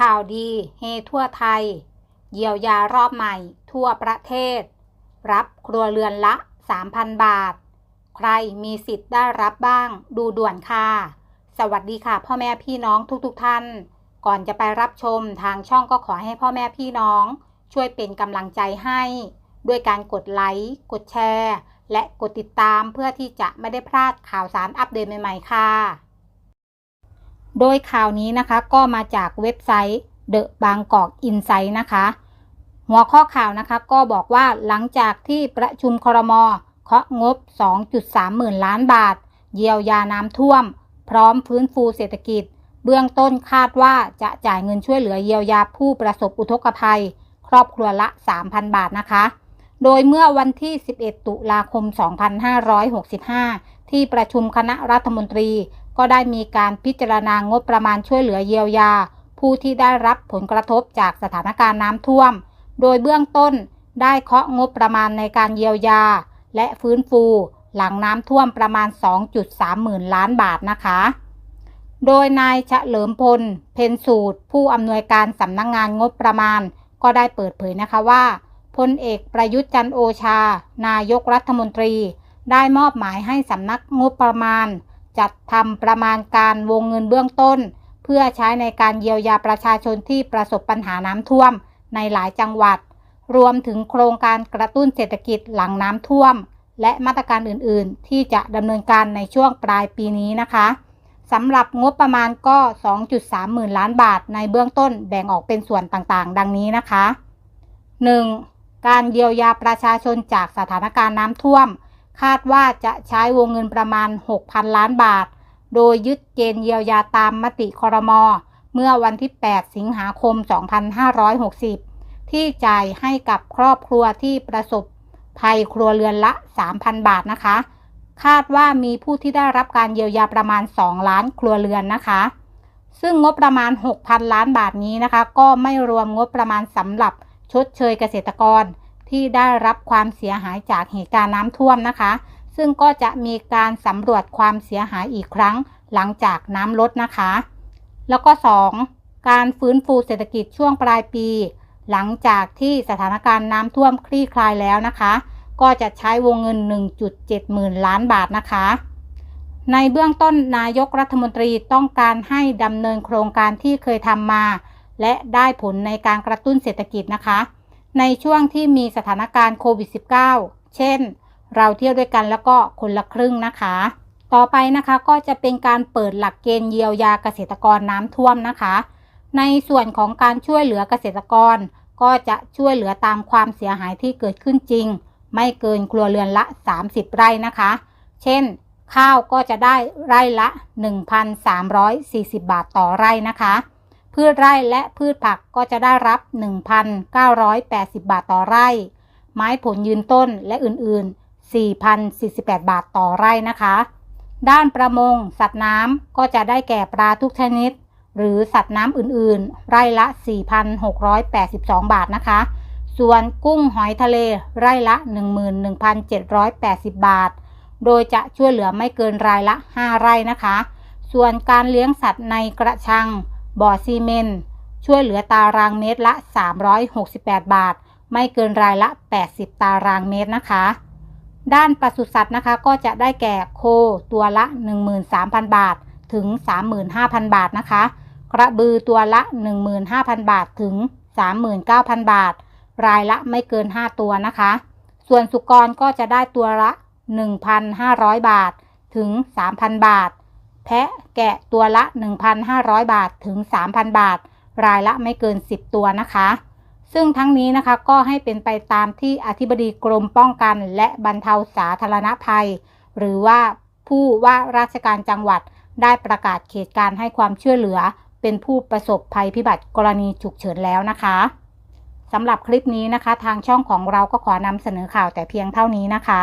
ข่าวดีเฮทั่วไทย เยียวยารอบใหม่ ทั่วประเทศ รับครัวเรือนละ 3,000 บาท ใครมีสิทธิ์ได้รับบ้าง ดูด่วนค่ะ สวัสดีค่ะ พ่อแม่พี่น้องทุกๆทท่าน ก่อนจะไปรับชมทางช่องก็ขอให้พ่อแม่พี่น้อง ช่วยเป็นกำลังใจให้ ด้วยการกดไลค์ กดแชร์ และกดติดตามเพื่อที่จะไม่ได้พลาดข่าวสารอัปเดตใหม่ๆค่ะ โดยข่าวนี้นะคะก็มาจากเว็บไซต์ The Bangkok Insight นะคะ หัวข้อข่าวนะคะก็บอกว่าหลังจากที่ประชุมครมเคาะงบ 2.3 หมื่นล้านบาท เยียวยาน้ำท่วม พร้อมฟื้นฟูเศรษฐกิจ เบื้องต้นคาดว่าจะจ่ายเงินช่วยเหลือเยียวยาผู้ประสบอุทกภัย ครอบครัวละ 3,000 บาทนะคะ โดยเมื่อวันที่ 11 ตุลาคม 2565 ที่ประชุมคณะรัฐมนตรี ก็ได้มีการพิจารณางบประมาณช่วยเหลือเยียวยา ผู้ที่ได้รับผลกระทบจากสถานการณ์น้ำท่วม โดยเบื้องต้นได้เคาะงบประมาณในการเยียวยา และฟื้นฟูหลังน้ำท่วมประมาณ 2.3 หมื่นล้านบาทนะคะ โดยนายเฉลิมพล เพนสูตร ผู้อำนวยการสำนักงงานงบประมาณ ก็ได้เปิดเผยนะคะว่าพลเอกประยุทธ์จันโอชา นายกรัฐมนตรี ได้มอบหมายให้สำนักงบประมาณ จัดทำประมาณการวงเงินเบื้องต้น เพื่อใช้ในการเยียวยาประชาชนที่ประสบปัญหาน้ำท่วมในหลายจังหวัด รวมถึงโครงการกระตุ้นเศรษฐกิจหลังน้ำท่วม และมาตรการอื่นๆ ที่จะดำเนินการในช่วงปลายปีนี้นะคะสำหรับงบประมาณก็ 2.3 หมื่นล้านบาทในเบื้องต้นแบ่งออกเป็นส่วนต่างๆ ดังนี้นะคะ 1. การเยียวยาประชาชนจากสถานการณ์น้ำท่วม คาดว่าจะใช้วงเงินประมาณ 6,000 ล้านบาท โดยยึดเกณฑ์เยียวยาตามมติคอรมอเมื่อวันที่ 8 สิงหาคม 2560 ที่จ่ายให้กับครอบครัวที่ประสบภัยครัวเรือนละ 3,000 บาทนะคะ คาดว่ามีผู้ที่ได้รับการเยียวยาประมาณ 2 ล้านครัวเรือนนะคะ ซึ่งงบประมาณ 6,000 ล้านบาทนี้นะคะ ก็ไม่รวมงบประมาณสำหรับชดเชยเกษตรกร ที่ได้รับความเสียหายจากเหตุการณ์น้ำท่วมนะคะ ซึ่งก็จะมีการสำรวจความเสียหายอีกครั้งหลังจากน้ำลดนะคะ แล้วก็ 2. การฟื้นฟูเศรษฐกิจช่วงปลายปี หลังจากที่สถานการณ์น้ำท่วมคลี่คลายแล้วนะคะ ก็จะใช้วงเงิน 1.7หมื่นล้านบาทนะคะในเบื้องต้นนายกรัฐมนตรีต้องการให้ดำเนินโครงการที่เคยทำมา และได้ผลในการกระตุ้นเศรษฐกิจนะคะ ในช่วงที่มีสถานการณ์โควิด -19 เช่น เราเที่ยวด้วยกันแล้วก็คนละครึ่งนะคะ ต่อไปนะคะก็จะเป็นการเปิดหลักเกณฑ์เยียวยาเกษตรกรน้ำท่วมนะคะ ในส่วนของการช่วยเหลือเกษตรกร ก็จะช่วยเหลือตามความเสียหายที่เกิดขึ้นจริง ไม่เกินครัวเรือนละ 30 ไร่นะคะ เช่น ข้าวก็จะได้ไร่ละ 1,340 บาทต่อไร่นะคะ พืชไร่และพืชผักก็จะได้รับ 1,980 บาทต่อไร่ ไม้ผลยืนต้นและอื่นๆ 4,048 บาทต่อไร่นะคะ ด้านประมง สัตว์น้ำก็จะได้แก่ปลาทุกชนิด หรือสัตว์น้ำอื่นๆ ไร่ละ 4,682 บาทนะคะ ส่วนกุ้งหอยทะเลไร่ละ 11,780 บาท โดยจะช่วยเหลือไม่เกินรายละ 5 ไร่นะคะ ส่วนการเลี้ยงสัตว์ในกระชัง บ่อซีเมนต์ช่วยเหลือตารางเมตรละ 368 บาท ไม่เกินรายละ 80 ตารางเมตรนะคะ ด้านปศุสัตว์นะคะก็จะได้แก่โคตัวละ 13,000 บาทถึง 35,000 บาทนะคะ กระบือตัวละ 15,000 บาทถึง 39,000 บาท รายละไม่เกิน 5 ตัวนะคะ ส่วนสุกรก็จะได้ตัวละ 1,500 บาทถึง 3,000 บาท แพะแกะตัวละ 1,500 บาทถึง 3,000 บาท รายละไม่เกิน 10 ตัวนะคะ ซึ่งทั้งนี้นะคะก็ให้เป็นไปตามที่อธิบดีกรมป้องกัน และบรรเทาสาธารณภัย หรือว่าผู้ว่าราชการจังหวัดได้ประกาศเขตการให้ความช่วยเหลือ เป็นผู้ประสบภัยพิบัติกรณีฉุกเฉินแล้วนะคะสำหรับคลิปนี้นะคะ ทางช่องของเราก็ขอนำเสนอข่าวแต่เพียงเท่านี้นะคะ